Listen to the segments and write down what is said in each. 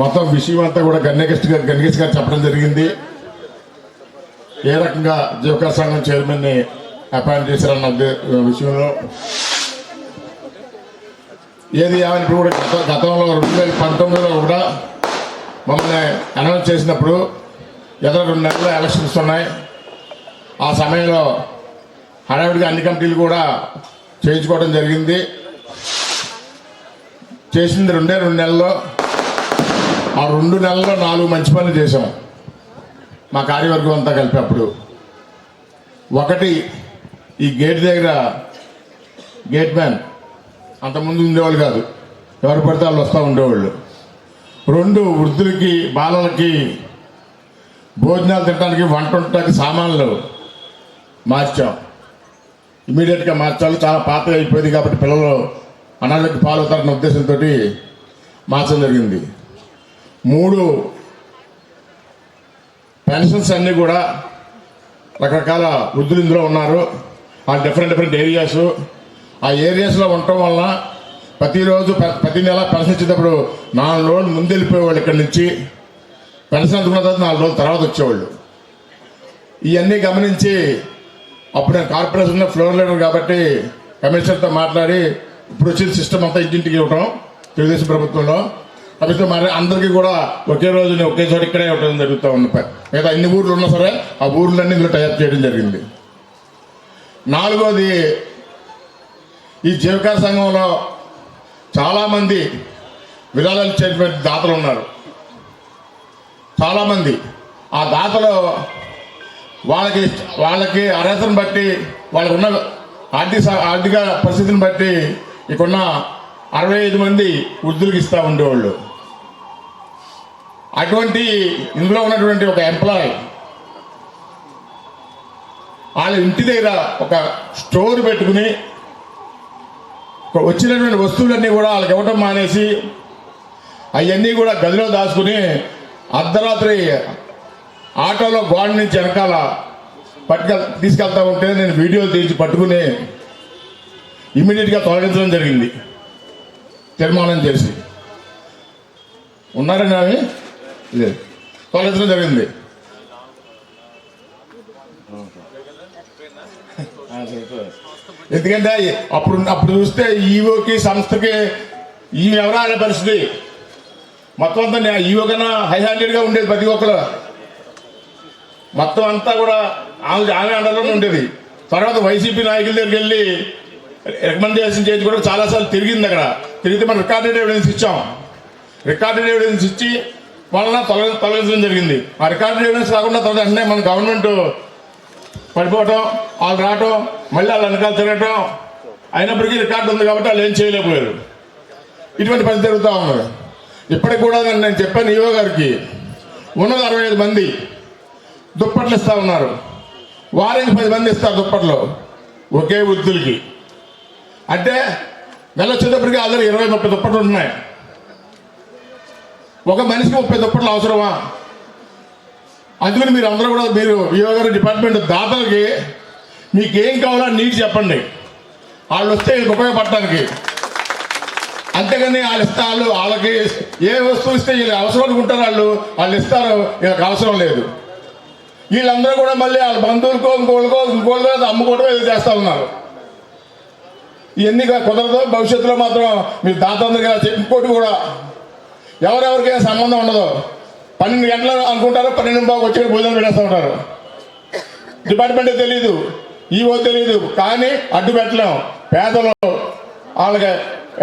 మొత్తం విషయం అంతా కూడా గణేష్ గారు గణేష్ గారు చెప్పడం జరిగింది. ఏ రకంగా జీవకార సంఘం చైర్మన్ని అపాయింట్ చేశారన్న విషయంలో? ఏది ఏమైనప్పుడు కూడా గత గతంలో రెండు వేల పంతొమ్మిదిలో కూడా మమ్మల్ని అనౌన్స్ చేసినప్పుడు ఎదురు రెండు నెలల ఎలక్షన్స్ ఉన్నాయి. ఆ సమయంలో హడావిడిగా అన్ని కమిటీలు కూడా చేయించుకోవడం జరిగింది. చేసింది రెండే రెండు నెలల్లో. ఆ రెండు నెలల్లో నాలుగు మంచి పనులు చేసాం మా కార్యవర్గం అంతా కలిపి అప్పుడు. ఒకటి ఈ గేట్ దగ్గర గేట్ మ్యాన్ అంతకుముందు ఉండేవాళ్ళు కాదు. ఎవరు పడితే వాళ్ళు వస్తూ ఉండేవాళ్ళు. రెండు వృద్ధులకి బాలలకి భోజనాలు తినడానికి వంట ఉండటానికి సామాన్లు మార్చాం. ఇమీడియట్గా మార్చాలి. చాలా పాత అయిపోయింది కాబట్టి పిల్లలు అనాథకి పాలవుతారన్న ఉద్దేశంతో మార్చడం జరిగింది. మూడు పెన్షన్స్ అన్నీ కూడా రకరకాల వృద్ధులు ఇందులో ఉన్నారు. ఆ డిఫరెంట్ డిఫరెంట్ ఏరియాస్. ఆ ఏరియాస్లో ఉండటం వలన ప్రతిరోజు ప్రతి నెల పెన్షన్ ఇచ్చేటప్పుడు నాలుగు రోజులు ముందు వెళ్ళిపోయేవాళ్ళు ఇక్కడి నుంచి. పెన్షన్ అందుకున్న తర్వాత నాలుగు రోజుల తర్వాత వచ్చేవాళ్ళు. ఇవన్నీ గమనించి అప్పుడు నేను కార్పొరేషన్లో ఫ్లోర్ లీడర్ కాబట్టి కమిషనర్తో మాట్లాడి ఇప్పుడు వచ్చిన సిస్టమ్ అంతా ఇంటింటికి ఇవ్వటం తెలుగుదేశం ప్రభుత్వంలో. కాబట్టి మరి అందరికీ కూడా ఒకే రోజున ఒకే చోట ఇక్కడే ఇవ్వడం జరుగుతూ ఉంది. ప- మిగతా ఎన్ని ఊర్లు ఉన్నా సరే ఆ ఊర్లన్నీ ఇందులో టైప్ చేయడం జరిగింది. నాలుగోది ఈ జీవకార సంఘంలో చాలామంది విరాళాలు ఇచ్చేటువంటి దాతలు ఉన్నారు. చాలామంది. ఆ దాతలు వాళ్ళకి వాళ్ళకి అర్హతను బట్టి వాళ్ళకు ఉన్న ఆర్థిక ఆర్థిక పరిస్థితిని బట్టి ఇక్కడున్న అరవై ఐదు మంది వృద్ధులకు ఇస్తూ ఉండేవాళ్ళు. అటువంటి ఇందులో ఉన్నటువంటి ఒక ఎంప్లాయ్ వాళ్ళ ఇంటి దగ్గర ఒక స్టోర్ పెట్టుకుని వచ్చినటువంటి వస్తువులన్నీ కూడా వాళ్ళకి ఇవ్వటం మానేసి అవన్నీ కూడా గదిలో దాచుకుని అర్ధరాత్రి ఆటోలో గోడ నుంచి వెనకాల పట్టుకెళ్ తీసుకెళ్తా ఉంటే నేను వీడియోలు తీసి పట్టుకుని ఇమీడియట్గా తొలగించడం జరిగింది. తీర్మానం చేసి. ఉన్నారని ఆమె లేదు తొలగించడం జరిగింది. ఎందుకంటే అప్పుడు అప్పుడు చూస్తే ఈవోకి సంస్థకి ఈ ఎవరాల పరిస్థితి మొత్తం అంతా ఈవో కన్నా హై హ్యాండెడ్గా ఉండేది ప్రతి ఒక్కరు. మొత్తం అంతా కూడా ఆమె ఆమె అండర్లోనే ఉండేది. తర్వాత వైసీపీ నాయకుల దగ్గరికి వెళ్ళి రికమెండేషన్ చేసి కూడా చాలాసార్లు తిరిగింది అక్కడ. తిరిగితే మనం రికార్డెడ్ ఎవిడెన్స్ ఇచ్చాం. రికార్డెడ్ ఎవిడెన్స్ ఇచ్చి వాళ్ళ తొలగి తొలగించడం జరిగింది. ఆ రికార్డెడ్ ఎవిడెన్స్ రాకుండా తర్వాత వెంటనే మన గవర్నమెంట్ పడిపోవటం వాళ్ళు రావటం మళ్ళీ వాళ్ళ వెనకాల తిరగటం అయినప్పటికీ రికార్డు ఉంది కాబట్టి వాళ్ళు ఏం చేయలేకపోయారు. ఇటువంటి పని జరుగుతూ ఉన్నది. ఇప్పటికి కూడా నేను నేను చెప్పాను ఈవో గారికి ఉన్నది అరవై ఐదు మంది దుప్పట్లు ఇస్తా ఉన్నారు. వారికి పది మంది ఇస్తారు దుప్పట్లు ఒకే వృద్ధులకి. అంటే నెల వచ్చేటప్పటికి ఆల్రెడీ ఇరవై ముప్పై దుప్పట్లు ఉన్నాయి ఒక మనిషికి ముప్పై దుప్పట్లు అవసరమా? అందుకని మీరు అందరూ కూడా మీరు వినియోగ డిపార్ట్మెంట్ దాతలకి మీకు ఏం కావాలో నీకు చెప్పండి. వాళ్ళు వస్తే ఉపయోగపడటానికి. అంతేగాని వాళ్ళు ఇస్తా వాళ్ళు వాళ్ళకి ఏ వస్తువు ఇస్తే వీళ్ళు అవసరం అనుకుంటారు వాళ్ళు వాళ్ళు ఇస్తారు వీళ్ళకి అవసరం లేదు. వీళ్ళందరూ కూడా మళ్ళీ వాళ్ళ బంధువులకో ఇంకోళ్ళకో ఇంకోళ్ళకో అమ్ముకోవడం ఏదో చేస్తా ఉన్నారు. ఇవన్నీ కుదరదు భవిష్యత్తులో మాత్రం మీరు దాతందరిగా చెప్పుకోటి కూడా ఎవరెవరికైనా సంబంధం ఉండదు. పన్నెండు గంటలు అనుకుంటారు పన్నెండు బాగు వచ్చి భోజనం పెట్టేస్తూ ఉంటారు. డిపార్ట్మెంట్ తెలియదు ఈవో తెలియదు కానీ అడ్డు పెట్టలేం. పేదలు వాళ్ళకి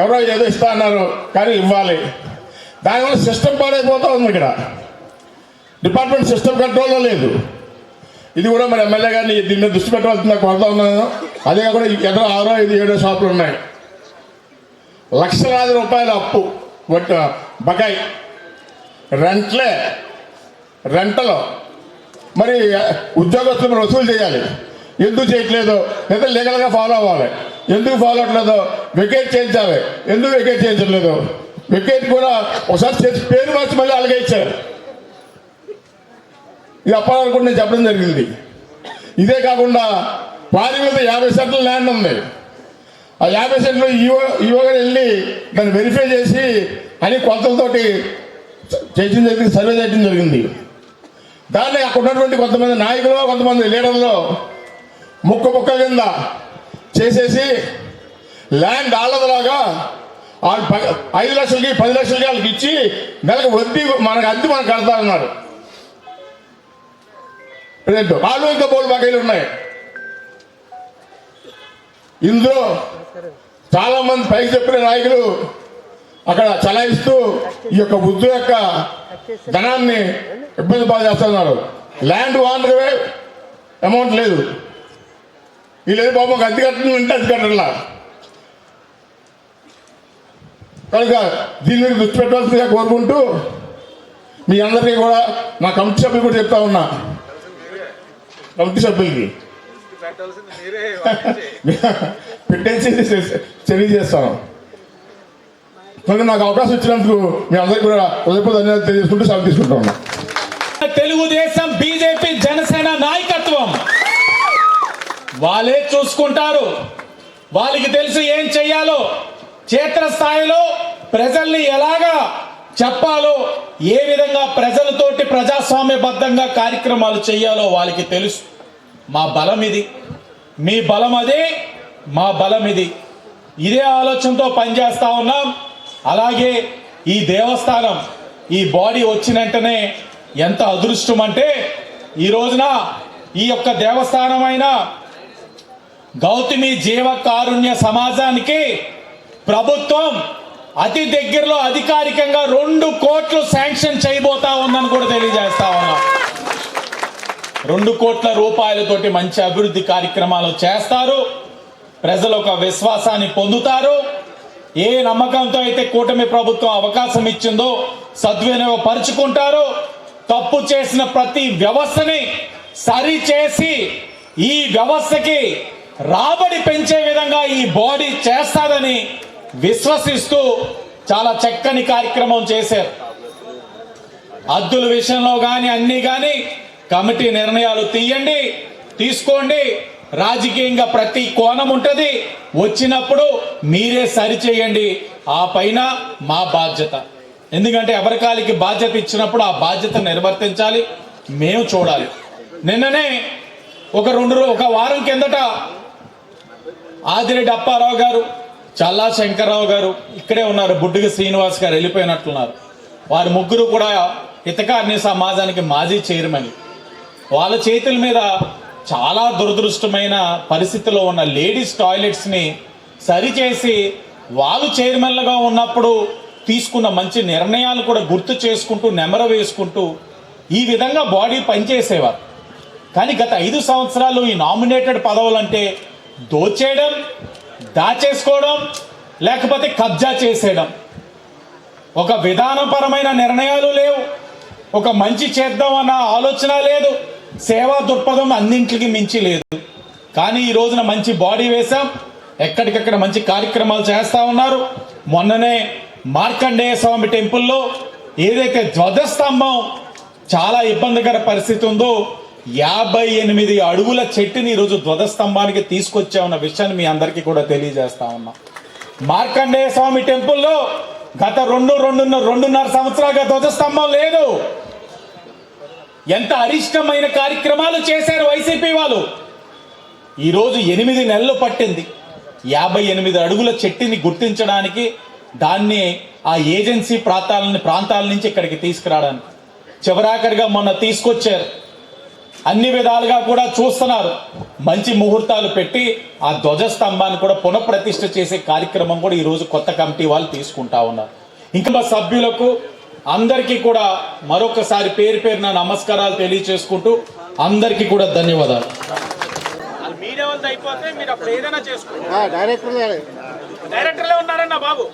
ఎవరో ఏదో ఇస్తా అన్నారు కానీ ఇవ్వాలి. దానివల్ల సిస్టమ్ పాడైపోతూ ఉంది ఇక్కడ. డిపార్ట్మెంట్ సిస్టమ్ కంట్రోల్లో లేదు. ఇది కూడా మరి ఎమ్మెల్యే గారిని దీని మీద దృష్టి పెట్టవలసిందా కొడతా ఉన్నాను. అదే కాకుండా ఎదో ఆరో ఐదు ఏడో షాపులు ఉన్నాయి. లక్షలాది రూపాయల అప్పు. బకాయి. రెంట్లే. రెంటలో. మరి ఉద్యోగస్తులు వసూలు చేయాలి. ఎందుకు చేయట్లేదు? లేదా లీగల్గా ఫాలో అవ్వాలి. ఎందుకు ఫాలో అవ్వట్లేదు? వెకేట్ చేయించాలి. ఎందుకు వెకేట్ చేయించట్లేదు? వెకేట్ కూడా ఒకసారి చేసి పేరు మార్చి మళ్ళీ అలాగే ఇచ్చారు. ఇది అప్పాలనుకుంటే నేను చెప్పడం జరిగింది. ఇదే కాకుండా వారి మీద యాభై సెంట్ల ల్యాండ్ ఉంది. ఆ యాభై సెంట్లు ఈవో ఈవో వెళ్ళి దాన్ని వెరిఫై చేసి అని కొలతలతోటి చేసిన జరిగింది సర్వే చేయడం జరిగింది. దాన్ని అక్కడ ఉన్నటువంటి కొంతమంది నాయకులు కొంతమంది లీడర్లు ముక్క ముక్క కింద చేసేసి ల్యాండ్ ఆళ్ళదలాగా వాళ్ళు ప- ఐదు లక్షలకి పది లక్షలకి వాళ్ళకి ఇచ్చి నెలకు వడ్డీ మనకు అద్దె మనకు కడతారన్నారు ప్రజెంట్ వాళ్ళు ఇంకా బోల్ బకాయిలు ఉన్నాయి. ఇందులో చాలా మంది పైకి చెప్పిన నాయకులు అక్కడ చలాయిస్తూ ఈ యొక్క వృద్ధుల యొక్క ధనాన్ని ఇబ్బంది పాలు చేస్తున్నారు ల్యాండ్ వానరే అమౌంట్ లేదు. వీళ్ళు బాబు ఒక అద్దె కట్టడం అంటే అద్దె కట్టడంలా. కనుక దీని మీద దృష్టి పెట్టాల్సిందిగా కోరుకుంటూ మీ అందరికీ కూడా నా కమిటీ సభ్యులు కూడా చెప్తా ఉన్నా. కమిటీ సభ్యులకి. పెట్టాల్సింది తెలియజేస్తాను నాకు అవకాశం ఇచ్చినందుకు మీ అందరికీ కూడా హృదయపూర్వక ధన్యవాదాలు తెలియజేసుకుంటూ సెలవు తీసుకుంటా. ఉన్నా తెలుగుదేశం బీజేపీ జనసేన నాయకత్వం. వాళ్ళే చూసుకుంటారు. వాళ్ళకి తెలుసు ఏం చెయ్యాలో క్షేత్రస్థాయిలో ప్రజల్ని ఎలాగా చెప్పాలో ఏ విధంగా ప్రజలతోటి ప్రజాస్వామ్యబద్ధంగా కార్యక్రమాలు చేయాలో వాళ్ళకి తెలుసు. మా బలం ఇది మీ బలం అదే మా బలం ఇది ఇదే ఆలోచనతో పనిచేస్తూ ఉన్నాం. అలాగే ఈ దేవస్థానం ఈ బాడీ వచ్చిన వెంటనే ఎంత అదృష్టం అంటే ఈ రోజున ఈ యొక్క దేవస్థానమైన గౌతమి జీవ కారుణ్య సమాజానికి ప్రభుత్వం అతి దగ్గరలో అధికారికంగా రెండు కోట్లు శాంక్షన్ చేయబోతా ఉందని కూడా తెలియజేస్తా ఉన్నాం. రెండు కోట్ల రూపాయలతోటి మంచి అభివృద్ధి కార్యక్రమాలు చేస్తారు. ప్రజలు ఒక విశ్వాసాన్ని పొందుతారు. ఏ నమ్మకంతో అయితే కూటమి ప్రభుత్వం అవకాశం ఇచ్చిందో సద్వినియోగపరుచుకుంటారు. తప్పు చేసిన ప్రతి వ్యవస్థని సరిచేసి ఈ వ్యవస్థకి రాబడి పెంచే విధంగా ఈ బాడీ చేస్తాదని విశ్వసిస్తూ చాలా చక్కని కార్యక్రమం చేశారు. అద్దుల విషయంలో కానీ అన్నీ కానీ కమిటీ నిర్ణయాలు తీయండి తీసుకోండి. రాజకీయంగా ప్రతి కోణం ఉంటుంది. వచ్చినప్పుడు మీరే సరిచేయండి. ఆ పైన మా బాధ్యత. ఎందుకంటే ఎవరికాలికి బాధ్యత ఇచ్చినప్పుడు ఆ బాధ్యత నిర్వర్తించాలి మేము చూడాలి. నిన్ననే ఒక రెండు ఒక వారం కిందట ఆదిరెడ్డి అప్పారావు గారు చల్లా శంకర్రావు గారు ఇక్కడే ఉన్నారు. బుడ్డుగ శ్రీనివాస్ గారు వెళ్ళిపోయినట్లున్నారు వారి ముగ్గురు కూడా ఇతకార్ని సమాజానికి మాజీ చైర్మన్. వాళ్ళ చేతుల మీద చాలా దురదృష్టమైన పరిస్థితిలో ఉన్న లేడీస్ టాయిలెట్స్ని సరిచేసి వాళ్ళు చైర్మన్లుగా ఉన్నప్పుడు తీసుకున్న మంచి నిర్ణయాలు కూడా గుర్తు చేసుకుంటూ నెమర వేసుకుంటూ ఈ విధంగా బాడీ పనిచేసేవారు. కానీ గత ఐదు సంవత్సరాలు ఈ నామినేటెడ్ పదవులు అంటే దోచేయడం దాచేసుకోవడం లేకపోతే కబ్జా చేసేయడం. ఒక విధానపరమైన నిర్ణయాలు లేవు. ఒక మంచి చేద్దాం అన్న ఆలోచన లేదు. సేవా దృక్పథం అన్నింటికి మించి లేదు. కానీ ఈ రోజున మంచి బాడీ వేశాం. ఎక్కడికక్కడ మంచి కార్యక్రమాలు చేస్తా ఉన్నారు. మొన్ననే మార్కండేయ స్వామి టెంపుల్లో ఏదైతే ధ్వజస్తంభం చాలా ఇబ్బందికర పరిస్థితి ఉందో యాభై ఎనిమిది అడుగుల చెట్టుని ఈరోజు ధ్వజస్తంభానికి తీసుకొచ్చామన్న విషయాన్ని మీ అందరికీ కూడా తెలియజేస్తా ఉన్నా. మార్కండేయ స్వామి టెంపుల్లో గత రెండు రెండున్నర రెండున్నర సంవత్సరాలుగా ధ్వజస్తంభం లేదు. ఎంత అరిష్టమైన కార్యక్రమాలు చేశారు వైసీపీ వాళ్ళు? ఈరోజు ఎనిమిది నెలలు పట్టింది. యాభై ఎనిమిది అడుగుల చెట్టుని గుర్తించడానికి దాన్ని ఆ ఏజెన్సీ ప్రాంతాలని ప్రాంతాల నుంచి ఇక్కడికి తీసుకురావడానికి. చివరాఖరిగా మొన్న తీసుకొచ్చారు. అన్ని విధాలుగా కూడా చూస్తున్నారు. మంచి ముహూర్తాలు పెట్టి ఆ ధ్వజస్తంభాన్ని కూడా పునఃప్రతిష్ఠ చేసే కార్యక్రమం కూడా ఈరోజు కొత్త కమిటీ వాళ్ళు తీసుకుంటా ఉన్నారు. ఇంకా మా సభ్యులకు అందరికీ కూడా మరొకసారి పేరు పేరున నమస్కారాలు తెలియచేసుకుంటూ అందరికీ కూడా ధన్యవాదాలు. మీడియా వాళ్ళది అయిపోతే మీరు అప్పుడు ఏదైనా చేసుకోండి. డైరెక్టర్ గారు. డైరెక్టర్లే ఉన్నారన్న బాబు.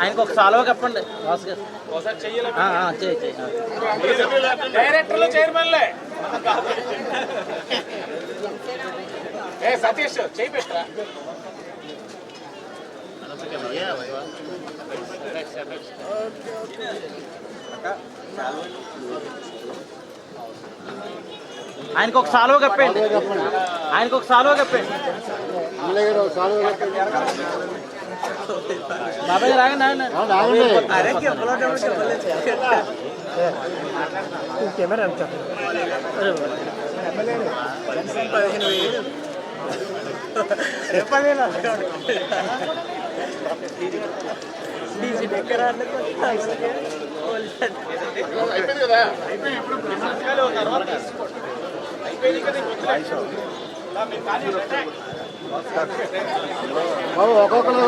ఆయనకు ఒక సాల్వ చెప్పండి బాస్ గారు. డైరెక్టర్లు చైర్మన్లే ఏ సతీష్ చేయి పెట్టరా ఆయనకు ఒక సాలువ కప్పండి ఆయనకు ఒక సాలువ కప్పండి బాబాయ్ గారు అయిపోయింది ఆగండి అరే కెమెరా తర్వాత అయిపోయింది కదా ఒక్కొక్కరు